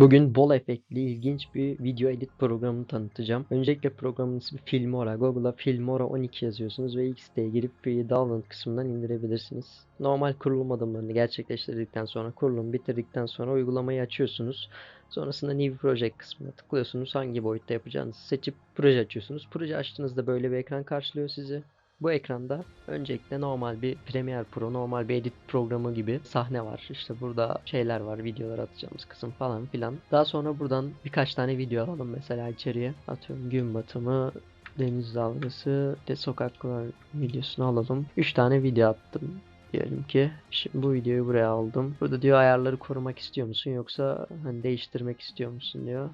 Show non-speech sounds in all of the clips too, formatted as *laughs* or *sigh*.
Bugün bol efektli ilginç bir video edit programını tanıtacağım. Öncelikle programın ismi Filmora. Google'a Filmora 12 yazıyorsunuz ve X'te girip free download kısmından indirebilirsiniz. Normal kurulum adımlarını gerçekleştirdikten sonra, kurulum bitirdikten sonra uygulamayı açıyorsunuz. Sonrasında New Project kısmına tıklıyorsunuz. Hangi boyutta yapacağınızı seçip proje açıyorsunuz. Proje açtığınızda böyle bir ekran karşılıyor sizi. Bu ekranda öncelikle normal bir Premiere Pro, normal bir edit programı gibi sahne var. İşte burada şeyler var, videolar atacağımız kısım falan filan. Daha sonra buradan birkaç tane video alalım mesela içeriye. Atıyorum gün batımı, deniz dalgası, de sokaklar videosunu alalım. 3 tane video attım diyelim ki. Şimdi bu videoyu buraya aldım. Burada diyor ayarları korumak istiyor musun yoksa hani değiştirmek istiyor musun diyor.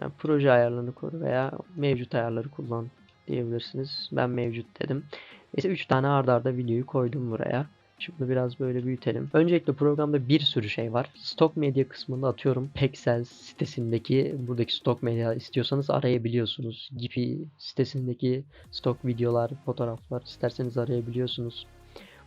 Yani proje ayarlarını koru veya mevcut ayarları kullan diyebilirsiniz. Ben mevcut dedim. Neyse 3 tane ardarda arda videoyu koydum buraya. Şimdi biraz böyle büyütelim. Öncelikle programda bir sürü şey var. Stok medya kısmında atıyorum Pexel sitesindeki buradaki stok medya istiyorsanız arayabiliyorsunuz. Gibi sitesindeki stok videolar, fotoğraflar isterseniz arayabiliyorsunuz.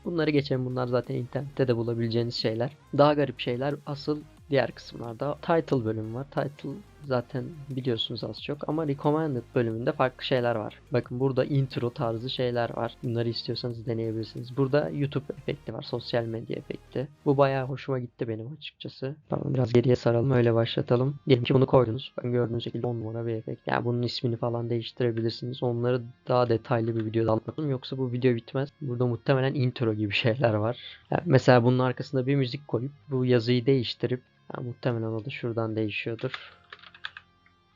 Bunları geçelim. Bunlar zaten internette de bulabileceğiniz şeyler. Daha garip şeyler asıl diğer kısımlarda. Title bölümü var. Title zaten biliyorsunuz az çok ama recommended bölümünde farklı şeyler var. Bakın burada intro tarzı şeyler var. Bunları istiyorsanız deneyebilirsiniz. Burada YouTube efekti var. Sosyal medya efekti. Bu bayağı hoşuma gitti benim açıkçası. Tamam biraz geriye saralım öyle başlatalım. Diyelim ki bunu koydunuz. Ben gördüğünüz şekilde 10 numara bir efekt. Yani bunun ismini falan değiştirebilirsiniz. Onları daha detaylı bir videoda anlatırım. Yoksa bu video bitmez. Burada muhtemelen intro gibi *laughs* şeyler var. Yani mesela bunun arkasında bir müzik koyup bu yazıyı değiştirip yani muhtemelen o da şuradan değişiyordur.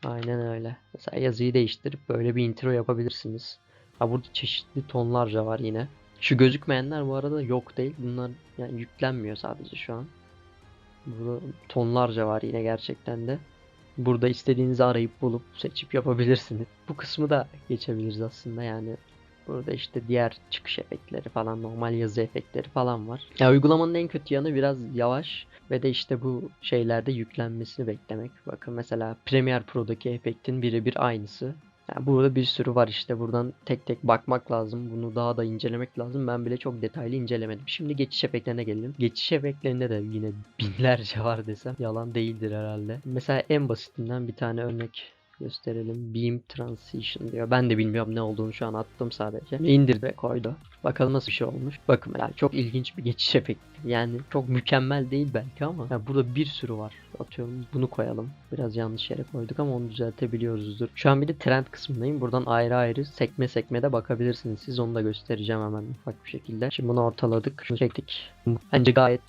Aynen öyle. Mesela yazıyı değiştirip böyle bir intro yapabilirsiniz. Ha burada çeşitli tonlarca var yine. Şu gözükmeyenler bu arada yok değil. Bunlar yani yüklenmiyor sadece şu an. Burada tonlarca var yine gerçekten de. Burada istediğinizi arayıp bulup seçip yapabilirsiniz. Bu kısmı da geçebiliriz aslında yani. Burada işte diğer çıkış efektleri falan, normal yazı efektleri falan var. Ya uygulamanın en kötü yanı biraz yavaş ve de işte bu şeylerde yüklenmesini beklemek. Bakın mesela Premiere Pro'daki efektin birebir aynısı. Yani burada bir sürü var işte buradan tek tek bakmak lazım. Bunu daha da incelemek lazım. Ben bile çok detaylı incelemedim. Şimdi geçiş efektlerine gelelim. Geçiş efektlerinde de yine binlerce *laughs* var desem yalan değildir herhalde. Mesela en basitinden bir tane örnek gösterelim. Beam Transition diyor. Ben de bilmiyorum ne olduğunu şu an attım sadece. İndir ve koydu. Bakalım nasıl bir şey olmuş. Bakın yani çok ilginç bir geçiş efekti. Yani çok mükemmel değil belki ama yani burada bir sürü var. Atıyorum bunu koyalım. Biraz yanlış yere koyduk ama onu düzeltebiliyoruzdur. Şu an bir de trend kısmındayım. Buradan ayrı ayrı sekme sekme de bakabilirsiniz. Siz onu da göstereceğim hemen ufak bir şekilde. Şimdi bunu ortaladık. Şunu çektik. Bence gayet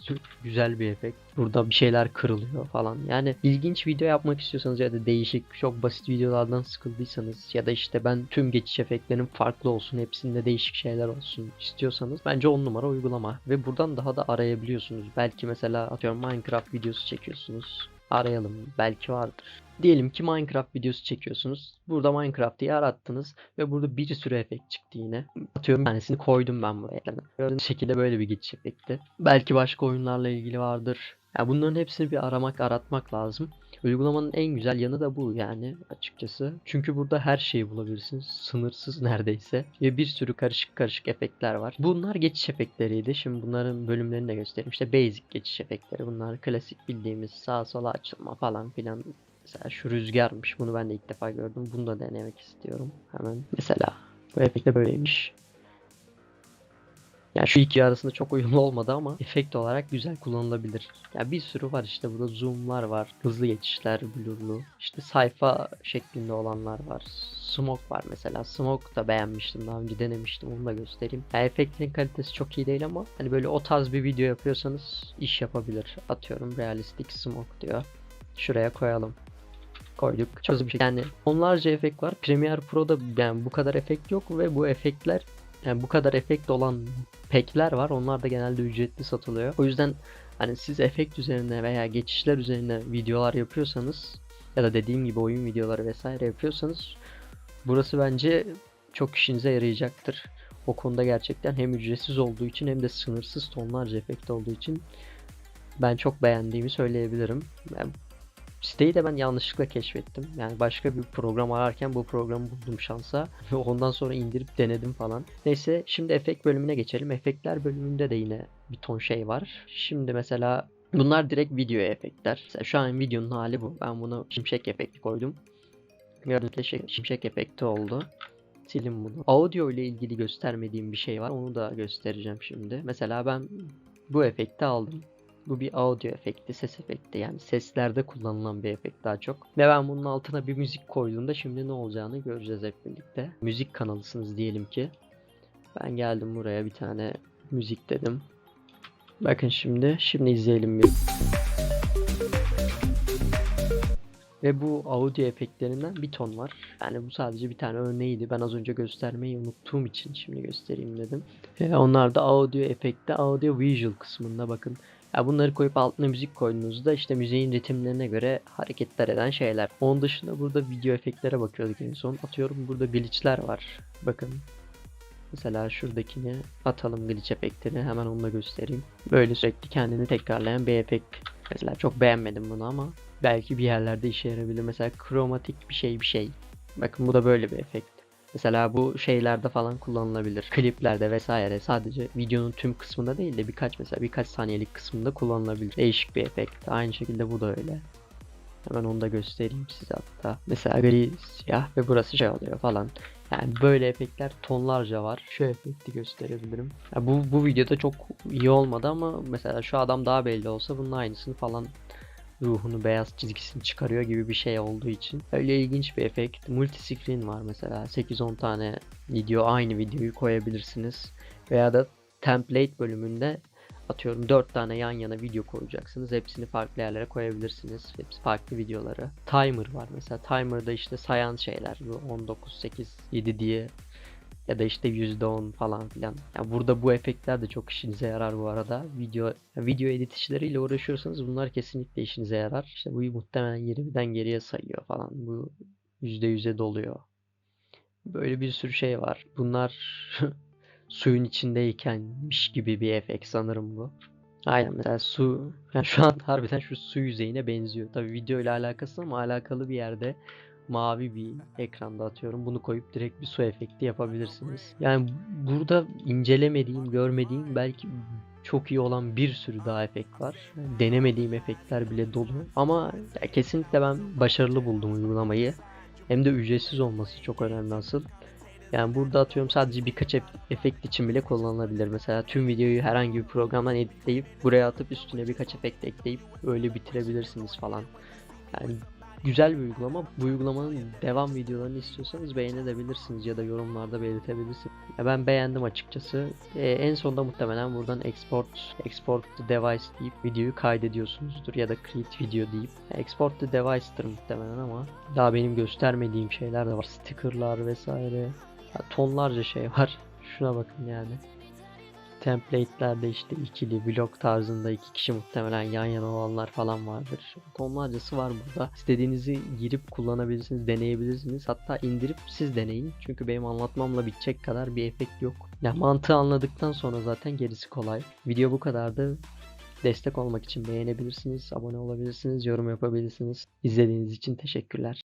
güzel bir efekt. Burada bir şeyler kırılıyor falan. Yani ilginç video yapmak istiyorsanız ya da değişik çok basit videolardan sıkıldıysanız ya da işte ben tüm geçiş efektlerim farklı olsun hepsinde değişik şeyler olsun istiyorsanız bence 10 numara uygulama ve buradan daha da arayabiliyorsunuz. Belki mesela atıyorum Minecraft videosu çekiyorsunuz. Arayalım belki vardır. Diyelim ki Minecraft videosu çekiyorsunuz. Burada Minecraft diye arattınız ve burada bir sürü efekt çıktı yine. Atıyorum tanesini koydum ben buraya. Gördüğünüz şekilde böyle bir geçiş efekti. Belki başka oyunlarla ilgili vardır. Yani bunların hepsini bir aramak, aratmak lazım. Uygulamanın en güzel yanı da bu yani açıkçası. Çünkü burada her şeyi bulabilirsiniz. Sınırsız *laughs* neredeyse. Ve bir sürü karışık karışık efektler var. Bunlar geçiş efektleriydi. Şimdi bunların bölümlerini de göstereyim. İşte basic geçiş efektleri. Bunlar klasik bildiğimiz sağa sola açılma falan filan. Mesela şu rüzgarmış. Bunu ben de ilk defa gördüm. Bunu da denemek istiyorum. Hemen. Mesela bu efekt de böyleymiş. Yani şu iki arasında çok uyumlu olmadı ama efekt olarak güzel kullanılabilir. Yani bir sürü var işte burada zoomlar var, hızlı geçişler, blurlu. İşte sayfa şeklinde olanlar var. Smoke var mesela. Smoke da beğenmiştim daha önce denemiştim onu da göstereyim. Yani efektin kalitesi çok iyi değil ama hani böyle o tarz bir video yapıyorsanız iş yapabilir. Atıyorum realistik smoke diyor. Şuraya koyalım koyduk. Çok hızlı bir şey. Yani onlarca efekt var. Premiere Pro'da yani bu kadar efekt yok ve bu efektler yani bu kadar efekt olan pekler var. Onlar da genelde ücretli satılıyor. O yüzden hani siz efekt üzerine veya geçişler üzerine videolar yapıyorsanız ya da dediğim gibi oyun videoları vesaire yapıyorsanız burası bence çok işinize yarayacaktır. O konuda gerçekten hem ücretsiz olduğu için hem de sınırsız tonlarca efekt olduğu için ben çok beğendiğimi söyleyebilirim. Yani Siteyi de ben yanlışlıkla keşfettim. Yani başka bir program ararken bu programı buldum şansa. Ve *laughs* ondan sonra indirip denedim falan. Neyse şimdi efekt bölümüne geçelim. Efektler bölümünde de yine bir ton şey var. Şimdi mesela Bunlar direkt video efektler. Mesela şu an videonun hali bu. Ben buna şimşek efekti koydum. Gibi şey- şimşek efekti oldu. Silin bunu. Audio ile ilgili göstermediğim bir şey var. Onu da göstereceğim şimdi. Mesela ben bu efekti aldım. Bu bir audio efekti, ses efekti. Yani seslerde kullanılan bir efekt daha çok. Ve ben bunun altına bir müzik koyduğumda şimdi ne olacağını göreceğiz hep birlikte. Müzik kanalısınız diyelim ki. Ben geldim buraya bir tane müzik dedim. Bakın şimdi, şimdi izleyelim bir. Ve bu audio efektlerinden bir ton var. Yani bu sadece bir tane örneğiydi. Ben az önce göstermeyi unuttuğum için şimdi göstereyim dedim. E, onlar da audio efekte, audio visual kısmında bakın. Ya bunları koyup altına müzik koyduğunuzda işte müziğin ritimlerine göre hareketler eden şeyler. Onun dışında burada video efektlere bakıyorduk en son. Atıyorum burada glitchler var. Bakın. Mesela şuradakini atalım glitch efektini. Hemen onu da göstereyim. Böyle sürekli kendini tekrarlayan bir efekt. Mesela çok beğenmedim bunu ama belki bir yerlerde işe yarayabilir. Mesela kromatik bir şey bir şey. Bakın bu da böyle bir efekt. Mesela bu şeylerde falan kullanılabilir. Kliplerde vesaire. Sadece videonun tüm kısmında değil de birkaç mesela birkaç saniyelik kısmında kullanılabilir. Değişik bir efekt. Aynı şekilde bu da öyle. Hemen onu da göstereyim size hatta. Mesela gri siyah ve burası şey oluyor falan. Yani böyle efektler tonlarca var. Şu efekti gösterebilirim. Ya bu, bu videoda çok iyi olmadı ama mesela şu adam daha belli olsa bunun aynısını falan ruhunu beyaz çizgisini çıkarıyor gibi bir şey olduğu için. Öyle ilginç bir efekt. Multi screen var mesela. 8-10 tane video aynı videoyu koyabilirsiniz. Veya da template bölümünde atıyorum 4 tane yan yana video koyacaksınız. Hepsini farklı yerlere koyabilirsiniz. Hepsi farklı videoları. Timer var mesela. Timer'da işte sayan şeyler. Bu 19, 8, 7 diye ya da işte %10 falan filan. Ya burada bu efektler de çok işinize yarar bu arada. Video video edit işleriyle uğraşıyorsanız bunlar kesinlikle işinize yarar. İşte bu muhtemelen 20'den geriye sayıyor falan. Bu %100'e doluyor. Böyle bir sürü şey var. Bunlar *laughs* suyun içindeykenmiş gibi bir efekt sanırım bu. Aynen mesela su yani şu an harbiden şu su yüzeyine benziyor. Tabii video ile alakası ama alakalı bir yerde mavi bir ekranda atıyorum. Bunu koyup direkt bir su efekti yapabilirsiniz. Yani burada incelemediğim, görmediğim belki çok iyi olan bir sürü daha efekt var. Denemediğim efektler bile dolu. Ama kesinlikle ben başarılı buldum uygulamayı. Hem de ücretsiz olması çok önemli asıl. Yani burada atıyorum sadece birkaç ef- efekt için bile kullanılabilir. Mesela tüm videoyu herhangi bir programdan editleyip buraya atıp üstüne birkaç efekt ekleyip öyle bitirebilirsiniz falan. Yani güzel bir uygulama. Bu uygulamanın devam videolarını istiyorsanız beğenebilirsiniz ya da yorumlarda belirtebilirsiniz. Ya ben beğendim açıkçası. Ee, en sonunda muhtemelen buradan export export the device deyip videoyu kaydediyorsunuzdur ya da create video deyip export the device'tır muhtemelen ama daha benim göstermediğim şeyler de var. Stickerlar vesaire. Ya tonlarca şey var. *laughs* Şuna bakın yani. Template'lerde işte ikili blok tarzında iki kişi muhtemelen yan yana olanlar falan vardır. Tonlarcası var burada. İstediğinizi girip kullanabilirsiniz, deneyebilirsiniz. Hatta indirip siz deneyin. Çünkü benim anlatmamla bitecek kadar bir efekt yok. Ya mantığı anladıktan sonra zaten gerisi kolay. Video bu kadardı. Destek olmak için beğenebilirsiniz, abone olabilirsiniz, yorum yapabilirsiniz. İzlediğiniz için teşekkürler.